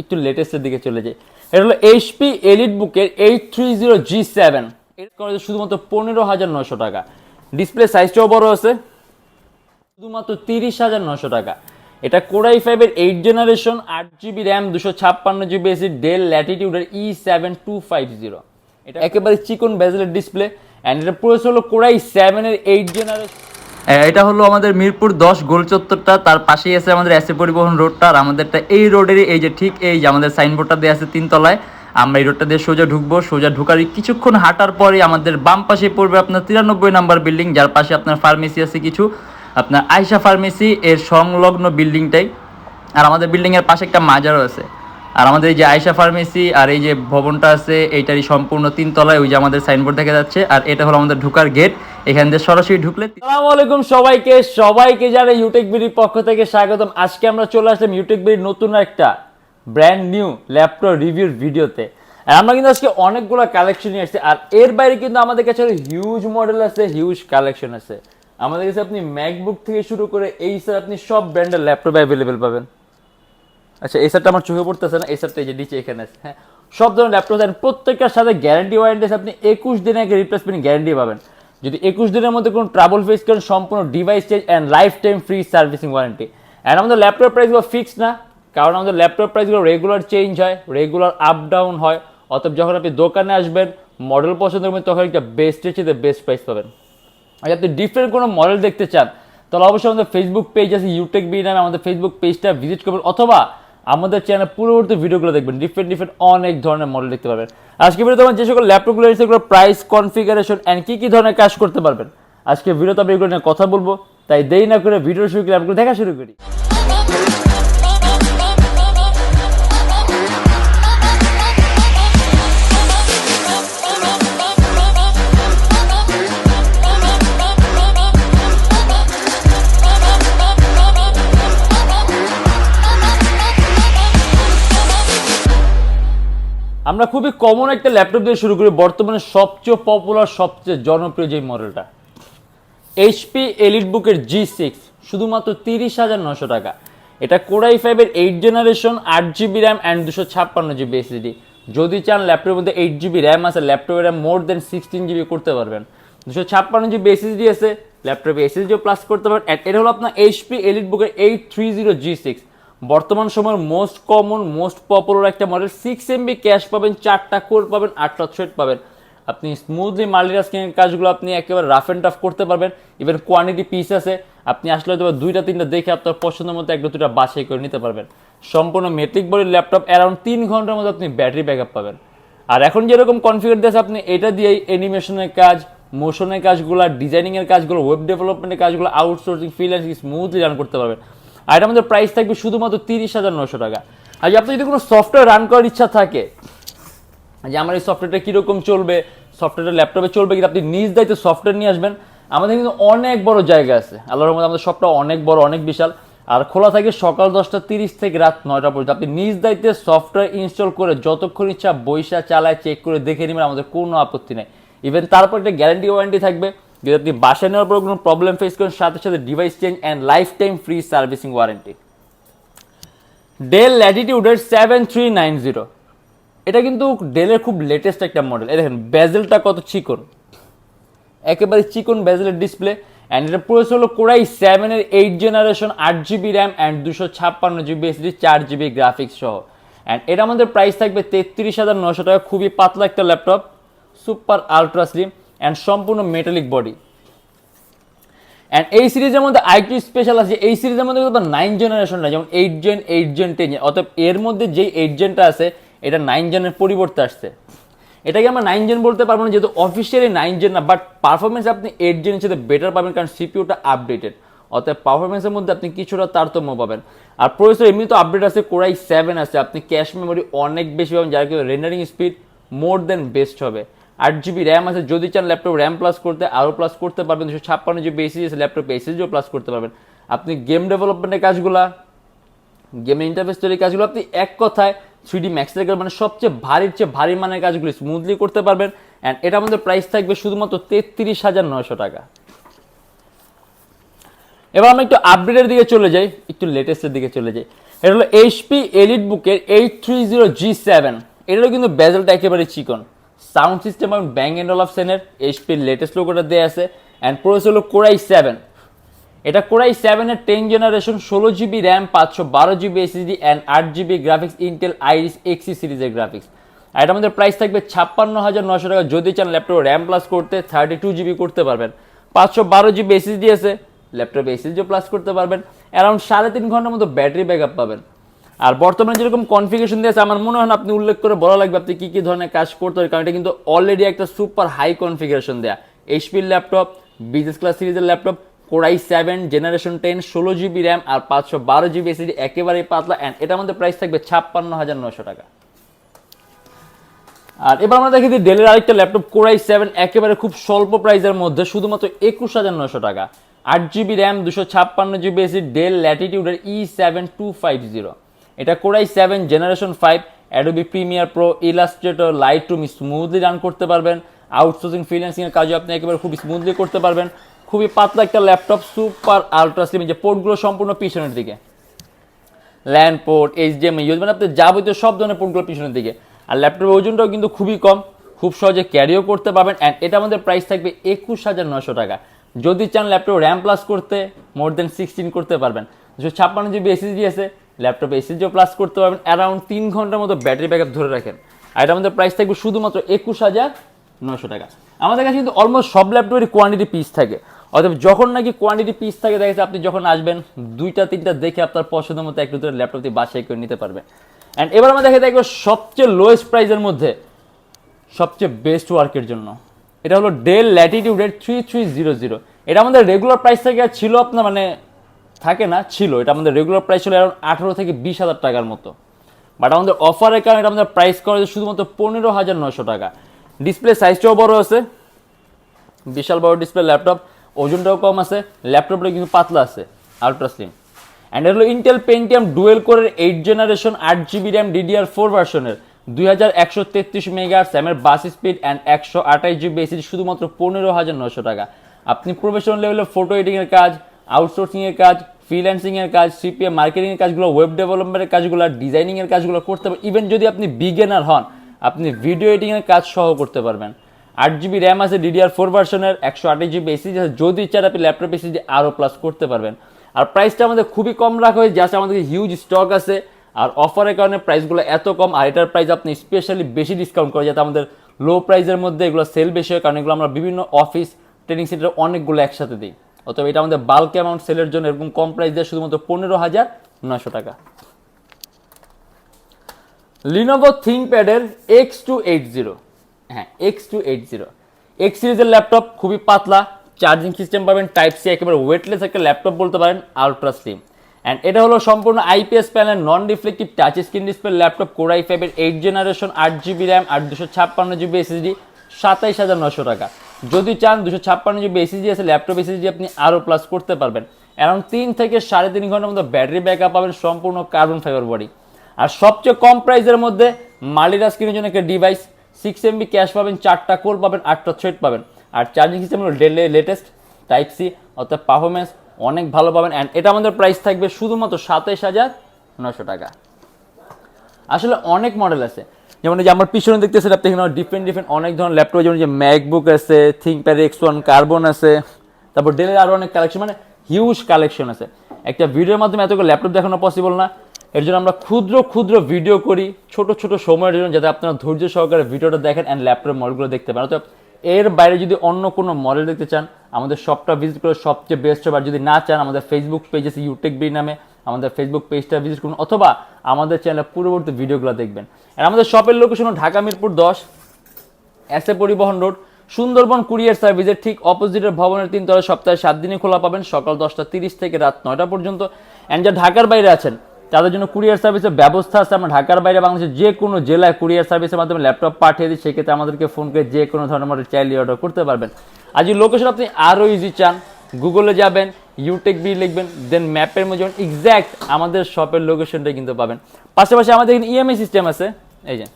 একটু লেটেস্টের দিকে চলে যাই। এটা হলো এইচপি এলিট বুকের eight three zero G seven শুধুমাত্র পনেরো হাজার নশো টাকা। ডিসপ্লে সাইজটাও বড় আছে। শুধুমাত্র তিরিশ হাজার নশো টাকা। এটা কোরাই ফাইভের এইট জেনারেশন আট জিবি র্যাম দুশো ছাপ্পান্ন GB AC Dell ল্যাটিটিউডের E seven two five zero এটা একেবারে চিকন বেজেলের ডিসপ্লে অ্যান্ড এটা প্রসেস হলো কোরাই সেভেনের এইট জেনারেশন এটা হলো আমাদের মিরপুর দশ গোল চত্বরটা, তার পাশেই আছে আমাদের এসে পরিবহন রোডটা, আর আমাদেরটা এই রোডেরই এই যে ঠিক এই যে আমাদের সাইনবোর্ডটা দেওয়া আছে তিনতলায়। আমরা এই রোডটা দিয়ে সোজা ঢুকবো, সোজা ঢুকার কিছুক্ষণ হাঁটার পরে আমাদের বাম পাশে পড়বে আপনার তিরানব্বই নাম্বার বিল্ডিং যার পাশে আপনার ফার্মেসি আছে কিছু। আপনার আয়সা ফার্মেসি এর সংলগ্ন বিল্ডিংটাই আর আমাদের বিল্ডিংয়ের পাশে একটা মাজারও আছে। আর আমাদের এই যে আয়সা ফার্মেসি আর এই যে ভবনটা আছে, এইটারই সম্পূর্ণ তিনতলায় ওই যে আমাদের সাইনবোর্ড দেখা যাচ্ছে। আর এটা হলো আমাদের ঢুকার গেট এখান দিয়ে সরাসরি ঢুকলে আসসালামু আলাইকুম সবাইকে। সবাইকে যারা ইউটেক বিডির পক্ষ থেকে স্বাগতম। আজকে আমরা চলে আসলাম ইউটেক বিডির নতুন একটা ব্র্যান্ড নিউ ল্যাপটপ রিভিউর ভিডিওতে আর আমরা কিন্তু আজকে অনেকগুলো কালেকশন নিয়ে আসছি। আর এর বাইরে কিন্তু আমাদের কাছে হিউজ মডেল আছে হিউজ কালেকশন আছে। আমাদের কাছে আপনি ম্যাকবুক থেকে শুরু করে এই স্যার আপনি সব ব্র্যান্ডের ল্যাপটপ অ্যাভেলেবেল পাবেন। আচ্ছা এই সেটটা আমার চোখে পড়তেছে না, এই সেটটা এই যে নিচে এখানে আছে হ্যাঁ? সব ধরনের ল্যাপটপ দেন প্রত্যেকটার সাথে গ্যারান্টি ওয়ারেন্টি আপনি একুশ দিনে আগে রিপ্লেসমেন্ট গ্যারান্টি পাবেন। যদি একুশ দিনের মধ্যে কোনো ট্রাভেল ফেস করেন, সম্পূর্ণ device change and lifetime free servicing warranty and আমাদের ল্যাপটপ প্রাইসগুলো ফিক্স না, কারণ আমাদের ল্যাপটপ প্রাইসগুলো রেগুলার চেঞ্জ হয় রেগুলার আপ ডাউন হয়। অতএব যখন আপনি দোকানে আসবেন মডেল পছন্দ করবেন তখন একটা বেস্টের চেয়ে বেস্ট প্রাইস পাবেন। আর আপনি ডিফারেন্ট কোনো মডেল দেখতে চান, তাহলে অবশ্যই আমাদের ফেসবুক পেজ আছে ইউটেক বি নামে আমাদের ফেসবুক পেজটা ভিজিট করবেন, অথবা আমাদের চ্যানেল পূর্ববর্তী ভিডিওগুলো দেখবেন। ডিফারেন্ট ডিফারেন্ট অনেক ধরনের মডেল দেখতে পাবেন। আজকে ভিডিও তোমার যে সকল ল্যাপটপগুলো রয়েছে সেগুলো প্রাইস কনফিগারেশন অ্যান্ড কী কী ধরনের কাজ করতে পারবেন। আজকে ভিডিও তো আমি এগুলো নিয়ে কথা বলব। তাই দেরি না করে ভিডিও শুরু করে আমি দেখা শুরু করি। আমরা খুবই কমন একটা ল্যাপটপ দিয়ে শুরু করি, বর্তমানে সবচেয়ে পপুলার সবচেয়ে জনপ্রিয় যে মডেলটা এইচপি এলিট বুকের জি সিক্স শুধুমাত্র তিরিশ হাজার নশো টাকা। এটা কোরাই ফাইভের এইট জেনারেশন আট জিবি র্যাম অ্যান্ড দুশো ছাপ্পান্ন জিবি এসএসডি যদি চান ল্যাপটপের মধ্যে এইট জিবি র্যাম আছে ল্যাপটপের RAM more than sixteen GB করতে পারবেন। দুশো ছাপ্পান্ন জিবি এসএসডি আছে ল্যাপটপে এসএসডিও প্লাস করতে পারবেন। এটা হলো আপনার এইচপি এলিট বুকের eight three zero G six বর্তমান সময়ের মোস্ট কমন মোস্ট পপুলার একটা মডেল সিক্স এমবি ক্যাশ পাবেন, চারটা কোর পাবেন, আটটা থ্রেড পাবেন। আপনি স্মুথলি মাল্টিটাস্কিংয়ের কাজগুলো আপনি একেবারে রাফ অ্যান্ড টাফ করতে পারবেন। ইভেন কোয়ান্টিটি পিস আছে, আপনি আসলে হয়তো দুইটা, তিনটা দেখে আপনার পছন্দের মতো একটা দুটা বাছাই করে নিতে পারবেন। সম্পূর্ণ মেট্রিক বডির ল্যাপটপ অ্যারাউন্ড তিন ঘণ্টার মধ্যে আপনি ব্যাটারি ব্যাকআপ পাবেন। আর এখন যেরকম কনফিগার দিয়েছে আপনি, এটা দিয়েই অ্যানিমেশনের কাজ মোশনের কাজগুলো ডিজাইনিংয়ের কাজগুলো ওয়েব ডেভেলপমেন্টের কাজগুলো আউটসোর্সিং ফ্রিল্যান্সিং স্মুথলি রান করতে পারবেন। আর এটা আমাদের প্রাইস থাকবে শুধুমাত্র তিরিশ হাজার নশো টাকা। আর যদি আপনি যদি কোনো সফটওয়্যার রান করার ইচ্ছা থাকে, যে আমার এই সফটওয়্যারটা কীরকম চলবে সফটওয়্যারটা ল্যাপটপে চলবে, কিন্তু আপনি নিজ দায়িত্বে সফটওয়্যার নিয়ে আসবেন, আমাদের কিন্তু অনেক বড় জায়গা আছে। আল্লাহর মধ্যে আমাদের সবটা অনেক বড়, অনেক বিশাল। আর খোলা থাকে সকাল দশটা তিরিশ থেকে রাত নয়টা পর্যন্ত। আপনি নিজ দায়িত্বে সফটওয়্যার ইনস্টল করে যতক্ষণ ইচ্ছা বৈশা চালায় চেক করে দেখে নেবেন, আমাদের কোনো আপত্তি নেই। ইভেন তারপর একটা গ্যারান্টি ওয়ারেন্টি থাকবে। যদি আপনি বাসায় নেওয়ার পর কোনো প্রবলেম ফেস করেন, সাথে সাথে device change and lifetime free servicing warranty Dell ল্যাটিটিউডের seven three nine zero এটা কিন্তু ডেলের খুব লেটেস্ট একটা মডেল এই দেখেন বেজেলটা কত চিকন। একেবারে চিকন বেজেলের ডিসপ্লে অ্যান্ড এটা প্রসেস হলো কোরাই সেভেনের এইট জেনারেশন আট জিবি র্যাম অ্যান্ড দুশো ছাপ্পান্ন জিবি এসডি চার জিবি গ্রাফিক্স সহ। অ্যান্ড এটা আমাদের প্রাইস থাকবে তেত্রিশ হাজার নশো টাকা। খুবই পাতলা একটা laptop super ultra slim and সম্পূর্ণ মেটালিক বডি অ্যান্ড এই সিরিজের মধ্যে আইটি স্পেশাল আছে, এই সিরিজের মধ্যে কিন্তু নাইন জেনারেশনটা যেমন eight gen eight gen ten gen অতএব এর মধ্যে যেই এইট জেনটা আছে, এটা নাইন জেনের পরিবর্তে আসছে। এটাকে আমরা নাইন জেন বলতে পারব না, যেহেতু অফিসিয়ালি নাইন জেন না বাট পারফরমেন্স আপনি এইট জেনের সাথে বেটার পাবেন, কারণ সিপিউটা আপডেটেড অতএব পারফরমেন্সের মধ্যে আপনি কিছুটা তারতম্য পাবেন। আর প্রসেসর এমনি তো আপডেট আছে কোরাই সেভেন আছে, আপনি ক্যাশ মেমোরি অনেক বেশি পাবেন, যার কিন্তু rendering speed more than best হবে। আট জিবি র্যাম আছে, যদি চান ল্যাপটপ র্যাম প্লাস করতে, আরও প্লাস করতে পারবেন। দুশো ছাপ্পান্ন জিবি এসি আছে ল্যাপটপ এসিজিও প্লাস করতে পারবেন। আপনি গেম ডেভেলপমেন্টের কাজগুলা গেমের ইন্টারফেস তৈরির কাজগুলো, আপনি এক কথায় থ্রি ডি ম্যাক্স থেকে মানে সবচেয়ে ভারীর চেয়ে ভারী মানের কাজগুলি স্মুথলি করতে পারবেন। অ্যান্ড এটা আমাদের প্রাইস থাকবে শুধুমাত্র তেত্রিশ হাজার নয়শো টাকা। এবার আমরা একটু আপডেটের দিকে চলে যাই, একটু লেটেস্টের দিকে চলে যাই। এটা হলো এইচপি এলিট বুকের eight three zero G seven এটারও কিন্তু বেজেলটা একেবারে চিকন। সাউন্ড সিস্টেম এবং ব্যাং অফ সেনের এইচপির লেটেস্ট লোকটা দেওয়া আছে অ্যান্ড প্রসেস হলো কোরাই সেভেন এটা কোরাই সেভেনের টেন জেনারেশন ষোলো জিবি র্যাম পাঁচশো বারো জিবি এসএসডি অ্যান্ড আট GB graphics Intel Iris Xe সিরিজের গ্রাফিক্স আর এটা আমাদের প্রাইস থাকবে ছাপ্পান্ন হাজার নশো টাকা। যদি চান ল্যাপটপ র্যাম প্লাস করতে থার্টি টু জিবি করতে পারবেন। পাঁচশো বারো জিবি এসএসডি আছে ল্যাপটপে এসএসডিও প্লাস করতে পারবেন। অ্যারাউন্ড সাড়ে তিন ঘণ্টার মতো ব্যাটারি ব্যাকআপ পাবেন। আর বর্তমানে যেরকম কনফিগারেশন দিয়েছে, আমার মনে হয় আপনি উল্লেখ করে বলা লাগবে আপনি কী কী ধরনের কাজ করতে হবে কারণ এটা কিন্তু অলরেডি একটা সুপার হাই কনফিগারেশন দেয়া। এইচপির ল্যাপটপ বিজনেস ক্লাস সিরিজের laptop core i seven generation ten ষোলো জিবি র্যাম আর পাঁচশো বারো জিবি এসিডি একেবারেই পাতলা অ্যান্ড এটার মধ্যে প্রাইস থাকবে ছাপ্পান্ন হাজার নশো টাকা। আর এবার আমরা দেখি ডেলের আরেকটা ল্যাপটপ কোরাই সেভেন একেবারে খুব স্বল্প প্রাইসের মধ্যে, শুধুমাত্র একুশ হাজার নশো টাকা। আট জিবি র্যাম দুশো ছাপ্পান্ন GB AC Dell ল্যাটিটিউডের E seven two five zero এটা core i seven, generation five, Adobe Premiere Pro, Illustrator light smoothly run করতে পারবেন। আউটসোর্সিং ফ্রিল্যান্সিং এর কাজও আপনি একেবারে খুব স্মুথলি করতে পারবেন। খুবই পাতলা একটা ল্যাপটপ সুপার আলট্রা স্লিম যে পোর্টগুলো সম্পূর্ণ পিছনের দিকে। ল্যান্ড পোর্ট এইচডিএমআই ইউজ মানে আপনি যাবতীয় সব ধরনের পোর্টগুলো পিছনের দিকে। আর ল্যাপটপের ওজনটাও কিন্তু খুবই কম, খুব সহজে ক্যারিও করতে পারবেন অ্যান্ড এটা আমাদের প্রাইস থাকবে একুশ হাজার নশো টাকা। যদি চান ল্যাপটপ র্যাম প্লাস করতে মোর দেন সিক্সটিন করতে পারবেন। দুশো ছাপ্পান্ন জিবি এসএসডি আছে ল্যাপটপে এসএসডিও প্লাস করতে পারবেন অ্যারাউন্ড তিন ঘণ্টার মতো ব্যাটারি ব্যাকআপ ধরে রাখেন। আর এটা আমাদের প্রাইস থাকবে শুধুমাত্র একুশ হাজার নশো টাকা। আমাদের কাছে কিন্তু অলমোস্ট সব ল্যাপটপেরই কোয়ান্টিটি পিস থাকে। অতএব যখন নাকি কোয়ান্টিটি পিস থাকে, দেখা আপনি যখন আসবেন, দুইটা, তিনটা দেখে আপনার পছন্দ মতো একটু ধরে ল্যাপটপটি বাসায় করে নিতে পারবেন। অ্যান্ড এবার আমরা দেখে দেখব সবচেয়ে লোয়েস্ট প্রাইসের মধ্যে, সবচেয়ে বেস্ট ওয়ার্কের জন্য। এটা হলো ডেল ল্যাটিটিউডের থ্রি থ্রি জিরো জিরো এটা আমাদের রেগুলার প্রাইস থেকে ছিল আপনার মানে থাকে না, ছিল। এটা আমাদের রেগুলার প্রাইস ছিল অ্যারাউন্ড আঠারো থেকে বিশ হাজার টাকার মতো। বাট আমাদের অফারের কারণে এটা আমাদের প্রাইস করা হয়েছে শুধুমাত্র পনেরো হাজার নশো টাকা। ডিসপ্লে সাইজটাও বড় আছে। বিশাল বড় ডিসপ্লে ল্যাপটপ ওজনটাও কম আছে। ল্যাপটপটা কিন্তু পাতলা আছে। আলট্রা স্লিম অ্যান্ড এটা হলো ইন্টেল পেন্টিয়াম ডুয়েল কোরের এইট জেনারেশন আট জিবি র্যাম ডিডিআর ফোর ভার্সনের দুই হাজার একশো তেত্রিশ মেগা স্যামের বাস স্পিড অ্যান্ড একশো আঠাশ জিবি এসি শুধুমাত্র পনেরো হাজার নশো টাকা। আপনি প্রফেশনাল লেভেলে ফটো এডিংয়ের কাজ আউটসোর্সিংয়ের কাজ ফ্রিল্যান্সিংয়ের কাজ সিপিএ মার্কেটিংয়ের কাজগুলো ওয়েব ডেভেলপমেন্টের কাজগুলো ডিজাইনিংয়ের কাজগুলো করতে পারবেন ইভেন যদি আপনি বিগেনার হন, আপনি ভিডিও এডিংয়ের কাজ সহ করতে পারবেন। আট জিবি র্যাম আছে ডিডিআর ফোর ভার্সনের একশো আঠাশ জিবি এসিজি আছে, যদি চান আপনি ল্যাপটপ এসি এসিজি আরও প্লাস করতে পারবেন। আর প্রাইসটা আমাদের খুবই কম রাখা হয়েছে জাস্ট আমাদের হিউজ স্টক আছে। আর অফারের কারণে প্রাইসগুলো এত কম, আর এটার প্রাইস আপনি স্পেশালি বেশি ডিসকাউন্ট করে, যাতে আমাদের লো প্রাইসের মধ্যে এগুলো সেল বেশি হয়, কারণ এগুলো আমরা বিভিন্ন অফিস ট্রেনিং সেন্টারে অনেকগুলো একসাথে দিই। অতএব এটা আমাদের বাল্ক অ্যামাউন্ট সেলের জন্য এরকম কম প্রাইস দেয় শুধুমাত্র পনেরো হাজার নশো টাকা। লিনোভো থিঙ্কপ্যাডের এক্স টু এইট জিরো হ্যাঁ X two eight zero X সিরিজের ল্যাপটপ খুবই পাতলা চার্জিং সিস্টেম পাবেন টাইপ সি একেবারে ওয়েটলেস একটা ল্যাপটপ বলতে পারেন আলট্রা স্লিম অ্যান্ড এটা হলো সম্পূর্ণ IPS panel non reflective touch screen display laptop core i ফাইভের এইট জেনারেশন আট জিবি র্যাম আর দুশো ছাপ্পান্ন জিবি এসএসডি সাতাইশ হাজার নশো টাকা। যদি চান দুশো ছাপ্পান্ন জিবি এসএসডি আছে ল্যাপটপ এসএসডি আপনি আরও প্লাস করতে পারবেন। অ্যারাউন্ড তিন থেকে সাড়ে তিন ঘণ্টার মতো ব্যাটারি ব্যাকআপ পাবেন সম্পূর্ণ কার্বন ফাইবার বডি আর সবচেয়ে কম প্রাইসের মধ্যে মালিরা স্ক্রিনের জন্য একটা ডিভাইস সিক্স এমবি ক্যাশ পাবেন, চারটা কোর পাবেন, আটটা থ্রেড পাবেন। আর চার্জিং সিস্টেম হলো লেটেস্ট টাইপ সি অর্থাৎ পারফরমেন্স অনেক ভালো পাবেন। অ্যান্ড এটা আমাদের প্রাইস থাকবে শুধুমাত্র সাতাইশ হাজার নশো টাকা। আসলে অনেক মডেল আছে। যেমন যে আমার পিছনে দেখতেছেন আপনি এখানে ডিফারেন্ট ডিফারেন্ট অনেক ধরনের ল্যাপটপ যেমন যে ম্যাকবুক আছে থিঙ্কপ্যাড এক্স ওয়ান কার্বন আছে, তারপর ডেলের আরও অনেক কালেকশন মানে হিউজ কালেকশন আছে। একটা ভিডিওর মাধ্যমে এতগুলো ল্যাপটপ দেখানো পসিবল না। এর জন্য আমরা ক্ষুদ্র ক্ষুদ্র ভিডিও করি, ছোট ছোট সময়ের জন্য, যাতে আপনারা ধৈর্য সহকারে ভিডিওটা দেখেন অ্যান্ড ল্যাপটপের মডেলগুলো দেখতে পারেন। তো এর বাইরে যদি অন্য কোনো মডেল দেখতে চান, আমাদের শপটা ভিজিট করে সবচেয়ে বেস্ট হবে আর যদি না চান, আমাদের ফেসবুক পেজ আছে ইউটেক বি নামে। আমাদের ফেসবুক পেজটা ভিজিট করুন অথবা আমাদের চ্যানেলে পূর্ববর্তী ভিডিওগুলো দেখবেন। আর আমাদের শপের লোকেশন ঢাকা মিরপুর দশ এসএ পরিবহন রোড সুন্দরবন কুরিয়ার সার্ভিসের ঠিক অপোজিটের ভবনের তিন তলা সপ্তাহে সাত দিনে খোলা পাবেন, সকাল দশটা তিরিশ থেকে রাত নয়টা পর্যন্ত। অ্যান্ড যা ঢাকার বাইরে আছেন, তাদের জন্য কুরিয়ার সার্ভিসের ব্যবস্থা আছে। আমরা ঢাকার বাইরে বাংলাদেশের যে কোনো জেলায় কুরিয়ার সার্ভিসের মাধ্যমে ল্যাপটপ পাঠিয়ে দিই, সেক্ষেত্রে আমাদেরকে ফোন করে যে কোনো ধরনের চাইলে অর্ডার করতে পারবেন। আজ লোকেশন আপনি আরও ইজি চান গুগলে যাবেন ইউটেক বি লিখবেন দেন ম্যাপের মধ্যে এক্স্যাক্ট আমাদের শপের লোকেশনটা কিন্তু পাবেন। পাশাপাশি আমাদের এখানে ইএমআই সিস্টেম আছে। এই যে,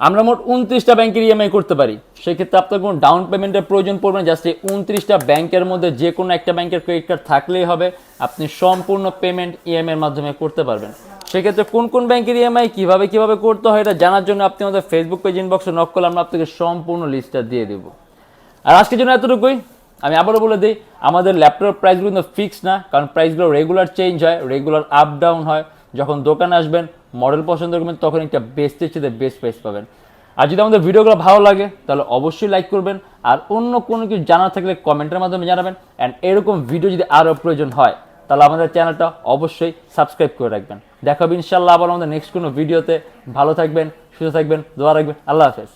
আমরা মোট উনত্রিশটা ব্যাংকের ইএমআই করতে পারি। সেক্ষেত্রে আপনার কোনো ডাউন পেমেন্টের প্রয়োজন পড়বে না জাস্ট এই উনত্রিশটা ব্যাংকের মধ্যে যে কোনো একটা ব্যাংকের ক্রেডিট কার্ড থাকলেই হবে। আপনি সম্পূর্ণ পেমেন্ট ইএমআই এর মাধ্যমে করতে পারবেন। সেক্ষেত্রে কোন কোন ব্যাংকের ইএমআই কীভাবে কীভাবে করতে হয় এটা জানার জন্য আপনি আমাদের ফেসবুক পেজ ইনবক্সে নক করলে আমরা আপনাকে সম্পূর্ণ লিস্টটা দিয়ে দেবো। আর আজকের জন্য এতটুকুই। আমি আবারও বলে দিই, আমাদের ল্যাপটপ প্রাইসগুলো কিন্তু ফিক্স না, কারণ প্রাইসগুলো রেগুলার চেঞ্জ হয় রেগুলার আপ ডাউন হয়। যখন দোকানে আসবেন মডেল পছন্দ করবেন, তখন একটা বেস্টের চেয়ে বেস্ট প্রাইস পাবেন। আর যদি আমাদের ভিডিওগুলো ভালো লাগে, তাহলে অবশ্যই লাইক করবেন, আর অন্য কোনো কিছু জানা থাকলে কমেন্টের মাধ্যমে জানাবেন। অ্যান্ড এরকম ভিডিও যদি আরও প্রয়োজন হয়, তাহলে আমাদের চ্যানেলটা অবশ্যই সাবস্ক্রাইব করে রাখবেন। দেখা হবে ইনশাল্লাহ আবার আমাদের নেক্সট কোনো ভিডিওতে ভালো থাকবেন, সুস্থ থাকবেন, দোয়া রাখবেন। আল্লাহ হাফেজ।